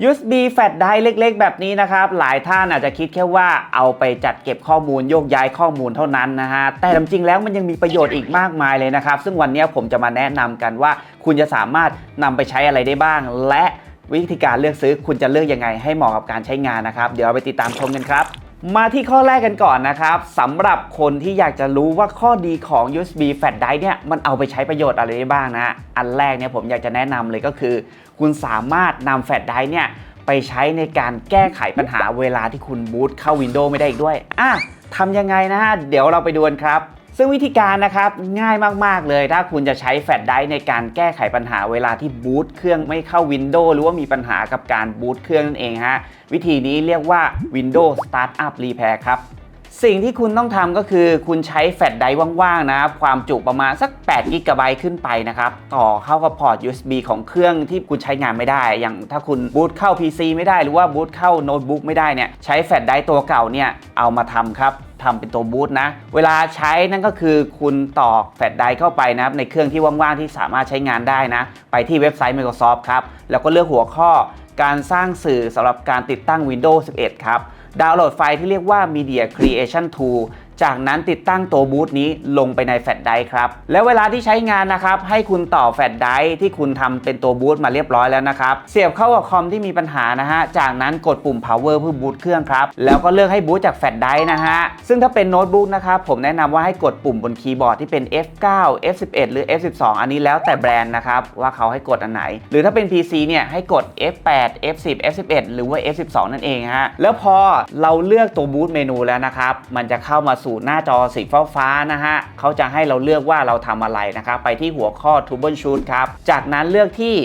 USB แฟลชไดรฟ์เล็กๆ แบบนี้นะครับ หลายท่านอาจจะคิดแค่ว่าเอาไปจัดเก็บข้อมูลโยกย้ายข้อมูลเท่านั้นนะฮะ แต่จริงๆแล้วมันยังมีประโยชน์อีกมากมายเลยนะครับ ซึ่งวันนี้ผมจะมาแนะนำกันว่า คุณจะสามารถนำไปใช้อะไรได้บ้าง และวิธีการเลือกซื้อคุณจะเลือกยังไงให้เหมาะกับการใช้งานนะครับ เดี๋ยวไปติดตามชมกันครับ มาที่ข้อแรกกันก่อนนะครับสำหรับคนที่อยากจะรู้ว่าข้อดีของ USB Flash Drive เนี่ยมันเอาไปใช้ประโยชน์อะไรได้บ้างนะ อันแรกเนี่ยผมอยากจะแนะนำเลยก็คือ คุณสามารถนำแฟลชไดรฟ์เนี่ยไปใช้ในการแก้ไขปัญหาเวลาที่คุณบูตเข้า Windows ไม่ได้อีกด้วยอะทำยังไงนะฮะเดี๋ยวเราไปดูกันครับ ซึ่งวิธีการนะครับง่ายมาก ๆ เลย ถ้าคุณจะใช้แฟลชไดร์ในการแก้ไขปัญหาเวลาที่บูตเครื่องไม่เข้า Windows หรือว่ามีปัญหากับการบูตเครื่องนั่นเองฮะวิธีนี้เรียกว่า Windows Startup Repair ครับสิ่งที่คุณต้องทำก็คือคุณใช้แฟลชไดร์ว่างๆนะความจุประมาณสัก8กิกะไบต์ขึ้นไปนะครับ ต่อเข้ากับพอร์ต USB ของเครื่องที่คุณใช้งานไม่ได้ อย่างถ้าคุณบูตเข้า PC ไม่ได้หรือว่าบูตเข้าโน้ตบุ๊กไม่ได้เนี่ยใช้แฟลชไดร์ตัวเก่าเนี่ยเอามาทำครับ ทำเป็นตัวบูตนะ เวลาใช้นั่นก็คือคุณต่อแฟลชไดร์เข้าไปนะครับในเครื่องที่ว่างๆที่สามารถใช้งานได้นะ ไปที่เว็บไซต์ Microsoft ครับ แล้วก็เลือกหัวข้อการสร้างสื่อสำหรับการติดตั้ง Windows 11 ครับ ดาวน์โหลดไฟล์ที่เรียกว่า Media Creation Tool จากนั้นติดตั้งตัวบูตนี้ลงไปในแฟลชไดรฟ์ครับ แล้วเวลาที่ใช้งานนะครับ ให้คุณต่อแฟลชไดรฟ์ที่คุณทำเป็นตัวบูตมาเรียบร้อยแล้วนะครับ เสียบเข้ากับคอมที่มีปัญหานะฮะ จากนั้นกดปุ่ม power เพื่อบูตเครื่องครับ แล้วก็เลือกให้บูตจากแฟลชไดรฟ์นะฮะ ซึ่งถ้าเป็นโน้ตบุ๊กนะครับ ผมแนะนำว่าให้กดปุ่มบนคีย์บอร์ดที่เป็น F9 F11 หรือ F12 อันนี้แล้วแต่แบรนด์นะครับว่าเขาให้กดอันไหน หรือถ้าเป็น PC เนี่ยให้กด F8 F10 F11 หรือว่า F12 นั่นเองฮะแล้วพอเราเลือกตัวบูตเมนูแล้วนะครับมันจะเข้ามาสู่หน้าจอสีฟ้าๆนะฮะเขาจะให้เราเลือกว่าเราทำอะไรนะครับ ไปที่หัวข้อ Troubleshoot ครับ จากนั้นเลือกที่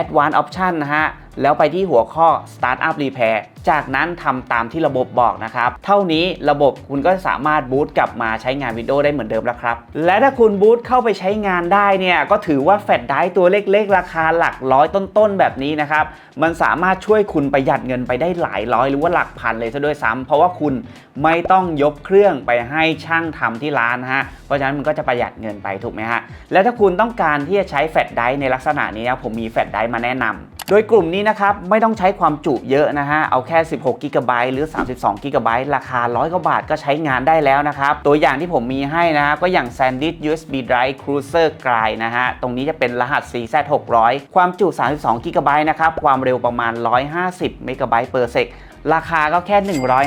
Advanced Option นะฮะ แล้วไปที่หัวข้อ Startup Repair จากนั้นทำตามที่ระบบบอกนะครับ เท่านี้ระบบคุณก็สามารถบูตกลับมาใช้งาน Windows ได้เหมือนเดิมแล้วครับ และถ้าคุณบูตเข้าไปใช้งานได้เนี่ย ก็ถือว่าแฟลชไดรฟ์ตัวเล็กๆ ราคาหลักร้อยต้นๆ แบบนี้นะครับ มันสามารถช่วยคุณประหยัดเงินไปได้หลายร้อยหรือว่าหลักพันเลยซะด้วยซ้ำเพราะว่าคุณไม่ต้องยกเครื่องไปให้ช่างทำที่ร้านนะฮะเพราะฉะนั้นมันก็จะประหยัดเงินไปถูกไหมฮะและถ้าคุณต้องการที่จะใช้แฟลชไดรฟ์ในลักษณะนี้นะผมมีแฟลชไดรต์มาแนะนำโดยกลุ่มนี้นะครับไม่ต้องใช้ความจุเยอะนะฮะ เอาแค่ 16กิกะไบต์หรือ 32กิกะไบต์ราคา 100 กว่าบาทก็ใช้งานได้แล้วนะครับ ตัวอย่างที่ผมมีให้นะก็อย่าง SanDisk USB Drive Cruiser Glide นะฮะ ตรงนี้จะเป็นรหัส CZ600 ความจุ 32กิกะไบต์นะครับ ความเร็วประมาณ 150เมกะไบต์ per sec ราคาก็แค่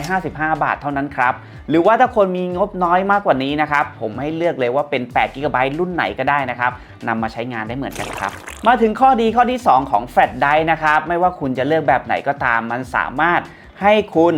155 บาทเท่านั้นครับ หรือว่าถ้าคนมีงบน้อยมากกว่านี้นะครับ ผมให้เลือกเลยว่าเป็น8 g b รุ่นไหนก็ได้นะครับนำมาใช้งานได้เหมือนกันครับ มาถึงข้อดีข้อที่ 2 ของแฟลชไดรฟ์นะครับ ไม่ว่าคุณจะเลือกแบบไหนก็ตามมันสามารถ ให้คุณ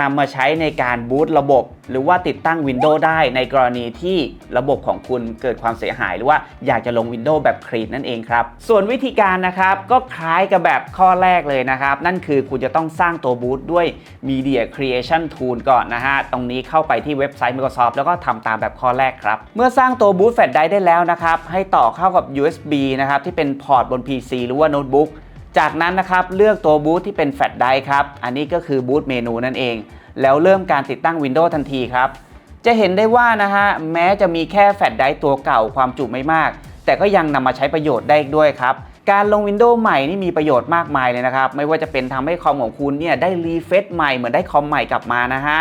นำมาใช้ในการบูตระบบ หรือว่าติดตั้ง Windows ได้ในกรณีที่ระบบของคุณเกิดความเสียหาย หรือว่าอยากจะลง Windows แบบคลีนนั่นเองครับ ส่วนวิธีการนะครับก็คล้ายกับแบบข้อแรกเลยนะครับ นั่นคือคุณจะต้องสร้างตัวบูตด้วย Media Creation Tool ก่อนนะฮะ ตรงนี้เข้าไปที่เว็บไซต์ Microsoft แล้วก็ทำตามแบบข้อแรกครับ เมื่อสร้างตัวบูตแฟลชไดร์ได้แล้วนะครับให้ต่อเข้ากับ USB นะครับที่เป็นพอร์ตบน PC หรือว่าโน้ตบุ๊ก จากนั้นนะครับเลือกตัวบูตที่เป็นแฟลชไดร์ครับ อันนี้ก็คือบูตเมนูนั่นเอง แล้วเริ่มการติดตั้ง Windows ทันทีครับ จะเห็นได้ว่านะฮะแม้จะมีแค่แฟลชไดร์ตัวเก่าความจุไม่มาก แต่ก็ยังนำมาใช้ประโยชน์ได้อีกด้วยครับ การลง Windows ใหม่นี่มีประโยชน์มากมายเลยนะครับ ไม่ว่าจะเป็นทำให้คอมของคุณเนี่ยได้รีเฟซใหม่เหมือนได้คอมใหม่กลับมานะฮะ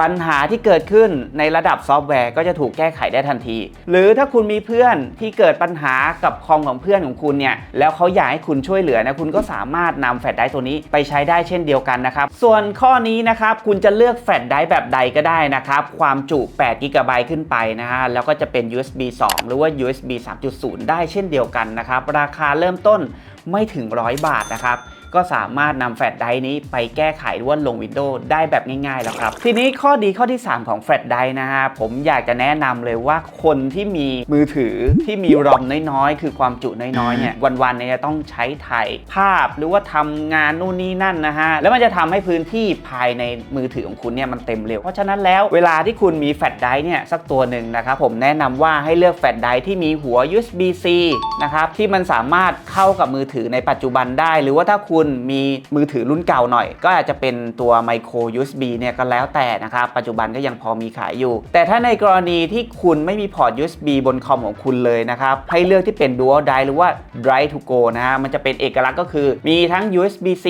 ปัญหาที่เกิดขึ้นในระดับซอฟต์แวร์ก็จะถูกแก้ไขได้ทันที หรือถ้าคุณมีเพื่อนที่เกิดปัญหากับคอมของเพื่อนของคุณเนี่ยแล้วเขาอยากให้คุณช่วยเหลือนะคุณก็สามารถนำแฟลชไดรฟ์ตัวนี้ไปใช้ได้เช่นเดียวกันนะครับส่วนข้อนี้นะครับคุณจะเลือกแฟลชไดรฟ์แบบใดก็ได้นะครับความจุ8 g b ขึ้นไปนะฮะแล้วก็จะเป็น USB 2 หรือว่า USB 3.0 ได้เช่นเดียวกันนะครับราคาเริ่มต้นไม่ถึง 100 บาทนะครับ ก็สามารถนำแฟลชไดรฟ์นี้ไปแก้ไขหรือว่าลง Windows ได้แบบง่ายๆแล้วครับ ทีนี้ข้อดีข้อที่ 3 ของแฟลชไดรฟ์นะฮะผมอยากจะแนะนำเลยว่าคนที่มีมือถือที่มีรอมน้อยๆ คือความจุน้อยๆเนี่ยวันๆเนี่ยจะต้องใช้ถ่ายภาพหรือว่าทำงานนู่นนี่นั่นนะฮะแล้วมันจะทำให้พื้นที่ภายในมือถือของคุณเนี่ยมันเต็มเร็ว เพราะฉะนั้นแล้วเวลาที่คุณมีแฟลชไดรฟ์เนี่ยสักตัวหนึ่งนะครับผมแนะนำว่าให้เลือกแฟลชไดรฟ์ที่มีหัว USB-C นะครับที่มันสามารถเข้ากับมือถือในปัจจุบันได้ หรือว่าถ้าคุณคุณมีมือถือรุ่นเก่าหน่อย ก็อาจจะเป็นตัว micro USB เนี่ยก็แล้วแต่นะครับ ปัจจุบันก็ยังพอมีขายอยู่ แต่ถ้าในกรณีที่คุณไม่มีพอร์ต USB บนคอมของคุณเลยนะครับ ให้เลือกที่เป็น Dual Drive หรือว่า Drive to Go นะฮะมันจะเป็นเอกลักษณ์ก็คือ มีทั้ง USB-C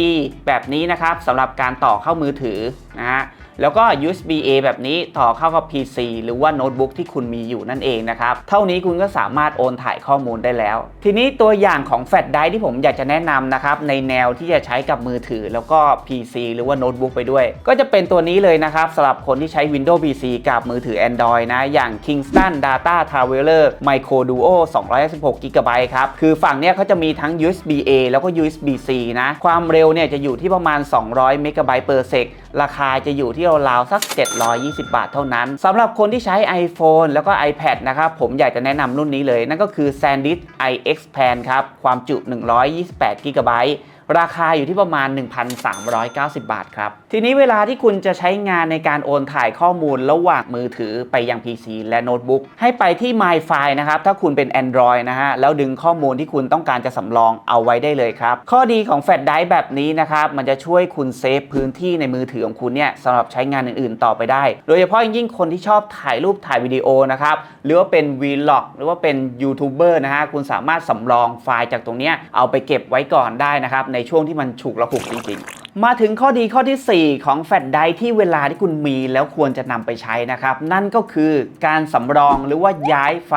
แบบนี้นะครับสำหรับการต่อเข้ามือถือนะฮะ แล้วก็ USB A แบบนี้ต่อเข้ากับ PC หรือว่าโน้ตบุ๊กที่คุณมีอยู่นั่นเองนะครับ เท่านี้คุณก็สามารถโอนถ่ายข้อมูลได้แล้ว ทีนี้ตัวอย่างของแฟลชไดรฟ์ที่ผมอยากจะแนะนำนะครับ ในแนวที่จะใช้กับมือถือ แล้วก็ PC หรือว่าโน้ตบุ๊กไปด้วย ก็จะเป็นตัวนี้เลยนะครับสำหรับคนที่ใช้ Windows PC กับมือถือ Android นะ อย่าง Kingston Data Traveler Micro Duo 216 GB ครับ คือฝั่งเนี้ยเขาจะมีทั้ง USB A แล้วก็ USB C นะ ความเร็วเนี่ยจะอยู่ที่ประมาณ 200 MB per sec ราคาจะอยู่ที่ราวๆสัก 720 บาทเท่านั้นสำหรับคนที่ใช้ iPhone แล้วก็ iPad นะครับผมอยากจะแนะนำรุ่นนี้เลย นั่นก็คือ SanDisk iX Pen ครับ ความจุ 128 GB ราคาอยู่ที่ประมาณ 1,390 บาทครับ ทีนี้เวลาที่คุณจะใช้งานในการโอนถ่ายข้อมูลระหว่างมือถือไปยัง PC และโน้ตบุ๊กให้ไปที่ MyFile นะครับ ถ้าคุณเป็น Android นะฮะ แล้วดึงข้อมูลที่คุณต้องการจะสำรองเอาไว้ได้เลยครับ ข้อดีของแฟลชไดรฟ์แบบนี้นะครับ มันจะช่วยคุณเซฟพื้นที่ในมือถือของคุณเนี่ยสำหรับใช้งานอื่นๆ ต่อไปได้ โดยเฉพาะยิ่งคนที่ชอบถ่ายรูปถ่ายวิดีโอนะครับหรือว่าเป็น Vlog หรือว่าเป็นยูทูบเบอร์นะฮะคุณสามารถสำรองไฟล์จากตรงเนี้ยเอาไปเก็บไว้ก่อนได้นะครับในช่วงที่มันฉุกระหุกจริงๆ มาถึงข้อดีข้อทีสี่ 4 ของแฟลชไดที่เวลาที่คุณมีแล้วควรจะนำไปใช้นะครับ นั่นก็คือการสำรองหรือว่าย้ายไฟ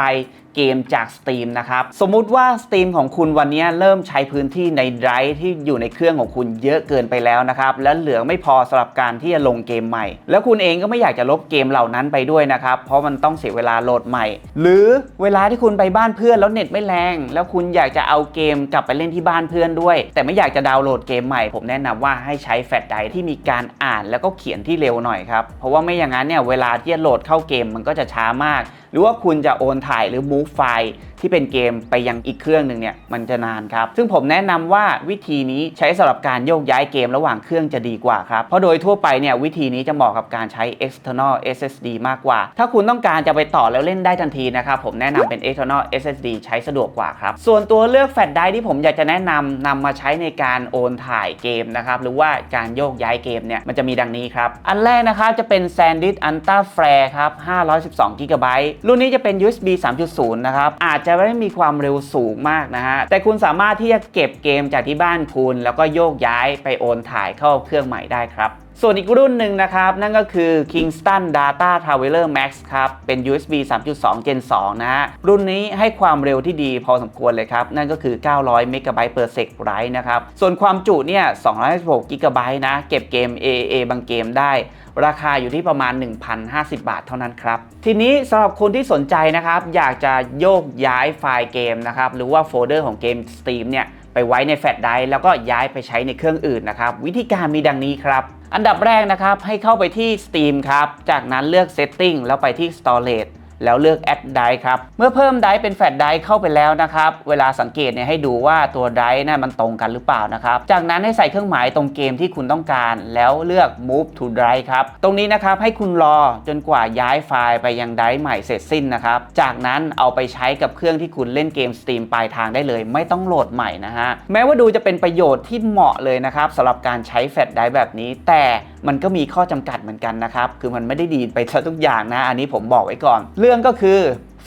เกมจาก Steam นะครับ สมมุติว่า Steam ของคุณวันนี้เริ่มใช้พื้นที่ในไดรฟ์ที่อยู่ในเครื่องของคุณเยอะเกินไปแล้วนะครับ และเหลือไม่พอสำหรับการที่จะลงเกมใหม่ แล้วคุณเองก็ไม่อยากจะลบเกมเหล่านั้นไปด้วยนะครับ เพราะมันต้องเสียเวลาโหลดใหม่ หรือเวลาที่คุณไปบ้านเพื่อนแล้วเน็ตไม่แรง แล้วคุณอยากจะเอาเกมกลับไปเล่นที่บ้านเพื่อนด้วย แต่ไม่อยากจะดาวน์โหลดเกมใหม่ ผมแนะนำว่าให้ใช้แฟลชไดรฟ์ที่มีการอ่านแล้วก็เขียนที่เร็วหน่อยครับ เพราะว่าไม่อย่างนั้นเนี่ยเวลาที่จะโหลดเข้าเกมมันก็จะช้ามากหรือว่าคุณจะโอนถ่ายหรือ move ไฟล์ที่เป็นเกมไปยังอีกเครื่องหนึ่งเนี่ยมันจะนานครับ ซึ่งผมแนะนำว่าวิธีนี้ใช้สำหรับการโยกย้ายเกมระหว่างเครื่องจะดีกว่าครับ เพราะโดยทั่วไปเนี่ยวิธีนี้จะเหมาะกับการใช้ external SSD มากกว่า ถ้าคุณต้องการจะไปต่อแล้วเล่นได้ทันทีนะครับผมแนะนำเป็น external SSD ใช้สะดวกกว่าครับ ส่วนตัวเลือกแฟลชไดรฟ์ที่ผมอยากจะแนะนำนำมาใช้ในการโอนถ่ายเกมนะครับหรือว่าการโยกย้ายเกมเนี่ยมันจะมีดังนี้ครับอันแรกนะครับจะเป็น SanDisk Ultra Flare ครับ512 GB รุ่นนี้จะเป็น USB 3.0 นะครับอาจจะไม่ได้มีความเร็วสูงมากนะฮะ แต่คุณสามารถที่จะเก็บเกมจากที่บ้านคุณ แล้วก็โยกย้ายไปโอนถ่ายเข้าเครื่องใหม่ได้ครับ ส่วนอีกรุ่นหนึ่งนะครับ นั่นก็คือ Kingston Data Traveler Max ครับ เป็น USB 3.2 Gen 2 นะฮะ รุ่นนี้ให้ความเร็วที่ดีพอสมควรเลยครับ นั่นก็คือ 900 MB per sec write นะครับ ส่วนความจุเนี่ย 256 GB นะ เก็บเกม AAA บางเกมได้ราคาอยู่ที่ประมาณ 1,050 บาทเท่านั้นครับ ทีนี้สำหรับคนที่สนใจนะครับ อยากจะโยกย้ายไฟล์เกมนะครับ หรือว่าโฟลเดอร์ของเกม Steam เนี่ย ไปไว้ในแฟลชไดรฟ์แล้วก็ย้ายไปใช้ในเครื่องอื่นนะครับ วิธีการมีดังนี้ครับ อันดับแรกนะครับให้เข้าไปที่ Steam ครับ จากนั้นเลือก Setting แล้วไปที่ Storage แล้วเลือก Add Drive ครับ เมื่อเพิ่มไดรฟ์เป็นแฟลชไดเข้าไปแล้วนะครับ เวลาสังเกตเนี่ยให้ดูว่าตัวไดรฟ์น่ะมันตรงกันหรือเปล่านะครับ จากนั้นให้ใส่เครื่องหมายตรงเกมที่คุณต้องการ แล้วเลือก Move to Drive ครับ ตรงนี้นะครับให้คุณรอจนกว่าย้ายไฟล์ไปยังไดรฟ์ใหม่เสร็จสิ้นนะครับ จากนั้นเอาไปใช้กับเครื่องที่คุณเล่นเกม Steam ปลายทางได้เลย ไม่ต้องโหลดใหม่นะฮะ แม้ว่าดูจะเป็นประโยชน์ที่เหมาะเลยนะครับสำหรับการใช้แฟลชไดร์แบบนี้ แต่มันก็มีข้อจำกัดเหมือนกันนะครับ คือมันไม่ได้ดีไปซะทุกอย่างนะ อันนี้ผมบอกไว้ก่อน เรื่องก็คือ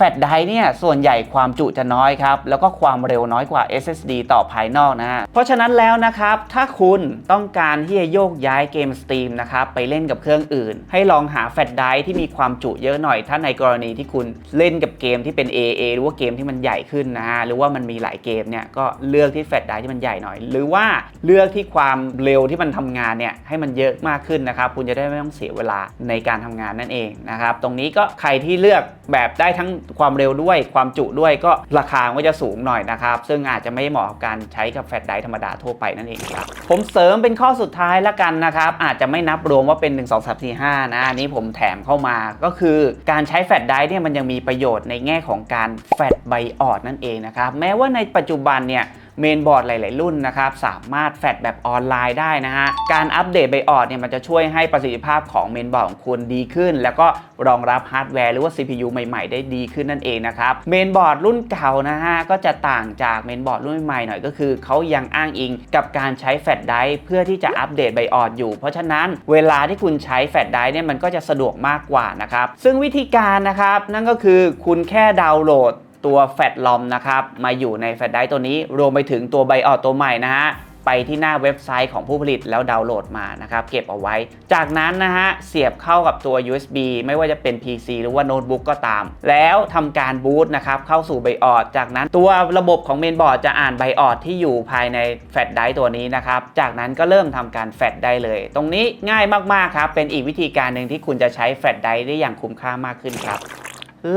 แฟลชไดรฟ์เนี่ยส่วนใหญ่ความจุจะน้อยครับ แล้วก็ความเร็วน้อยกว่า SSD ต่อภายนอกนะฮะเพราะฉะนั้นแล้วนะครับ ถ้าคุณต้องการที่จะโยกย้ายเกม Steam นะครับ ไปเล่นกับเครื่องอื่น ให้ลองหาแฟลชไดรฟ์ที่มีความจุเยอะหน่อย ถ้าในกรณีที่คุณเล่นกับเกมที่เป็น AA หรือว่าเกมที่มันใหญ่ขึ้นนะฮะหรือว่ามันมีหลายเกมเนี่ยก็เลือกที่แฟลชไดรฟ์ที่มันใหญ่หน่อย หรือว่าเลือกที่ความเร็วที่มันทำงานเนี่ยให้มันเยอะมากขึ้นนะครับคุณจะได้ไม่ต้องเสียเวลาในการทำงานนั่นเองนะครับตรงนี้ก็ใครที่เลือกแบบได้ทั้งความเร็วด้วยความจุด้วยก็ราคาก็จะสูงหน่อยนะครับ ซึ่งอาจจะไม่เหมาะกับการใช้กับแฟลชไดรฟ์ธรรมดาทั่วไปนั่นเองครับ ผมเสริมเป็นข้อสุดท้ายละกันนะครับ อาจจะไม่นับรวมว่าเป็น 1 2 3 4 5 นะอันนี้ผมแถมเข้ามาก็คือการใช้แฟลชไดรฟ์เนี่ยมันยังมีประโยชน์ในแง่ของการแฟลชไบออดนั่นเองนะครับแม้ว่าในปัจจุบันเนี่ย เมนบอร์ดหลาย ๆ รุ่นนะครับสามารถแฟดแบบออนไลน์ได้นะฮะการอัปเดตไบออดเนี่ยมันจะช่วยให้ประสิทธิภาพของเมนบอร์ดของคุณดีขึ้น แล้วก็รองรับฮาร์ดแวร์หรือว่า CPU ใหม่ ๆ ได้ดีขึ้นนั่นเองนะครับเมนบอร์ดรุ่นเก่านะฮะก็จะต่างจากเมนบอร์ดรุ่นใหม่หน่อยก็คือเขายังอ้างอิงกับการใช้แฟลชไดร์เพื่อที่จะอัปเดตไบออดอยู่ เพราะฉะนั้นเวลาที่คุณใช้แฟลชไดร์เนี่ยมันก็จะสะดวกมากกว่านะครับซึ่งวิธีการนะครับนั่นก็คือคุณแค่ดาวน์โหลด ตัวแฟลชลอมนะครับมาอยู่ในแฟลชไดรฟ์ตัวนี้รวมไปถึงตัวไบออดตัวใหม่นะฮะไปที่หน้าเว็บไซต์ของผู้ผลิตแล้วดาวน์โหลดมานะครับเก็บเอาไว้ จากนั้นนะฮะเสียบเข้ากับตัว USB ไม่ว่าจะเป็น PC หรือว่าโน้ตบุ๊กก็ตาม แล้วทำการบูตนะครับเข้าสู่ไบออดจากนั้นตัวระบบของเมนบอร์ดจะอ่านไบออดที่อยู่ภายในแฟลชไดร์ตัวนี้นะครับจากนั้นก็เริ่มทำการแฟลชได้เลย ตรงนี้ง่ายมากๆครับเป็นอีกวิธีการหนึ่งที่คุณจะใช้แฟลชไดร์ได้อย่างคุ้มค่ามากขึ้นครับ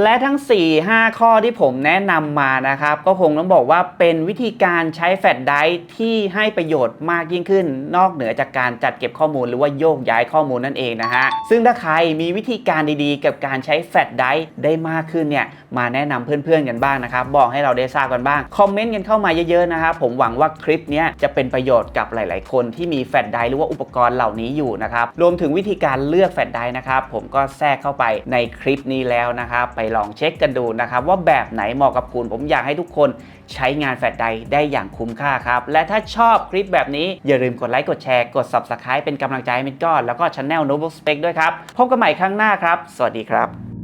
และทั้ง 4-5 ข้อที่ผมแนะนำมานะครับ ก็คงต้องบอกว่าเป็นวิธีการใช้แฟลชไดร์ที่ให้ประโยชน์มากยิ่งขึ้น นอกเหนือจากการจัดเก็บข้อมูลหรือว่าโยกย้ายข้อมูลนั่นเองนะฮะ ซึ่งถ้าใครมีวิธีการดีๆ กับการใช้แฟลชไดร์ได้มากขึ้นเนี่ย มาแนะนำเพื่อนๆกันบ้างนะครับ บอกให้เราได้ทราบกันบ้าง คอมเมนต์กันเข้ามาเยอะๆนะครับ ผมหวังว่าคลิปนี้จะเป็นประโยชน์กับหลาย ๆ คนที่มีแฟลชไดร์หรือว่าอุปกรณ์เหล่านี้อยู่นะครับ รวมถึงวิธีการเลือกแฟลชไดร์นะครับ ผมก็แทรกเข้าไปในคลิปนี้แล้วนะครับไปลองเช็คกันดูนะครับว่าแบบไหนเหมาะกับคุณ ผมอยากให้ทุกคนใช้งานแฟลชไดได้อย่างคุ้มค่าครับ และถ้าชอบคลิปแบบนี้อย่าลืมกดไลค์กดแชร์กด subscribe เป็นกำลังใจให้มินก้อนแล้วก็ช anel Notebook Spec ด้วยครับ พบกันใหม่ครั้งหน้าครับ สวัสดีครับ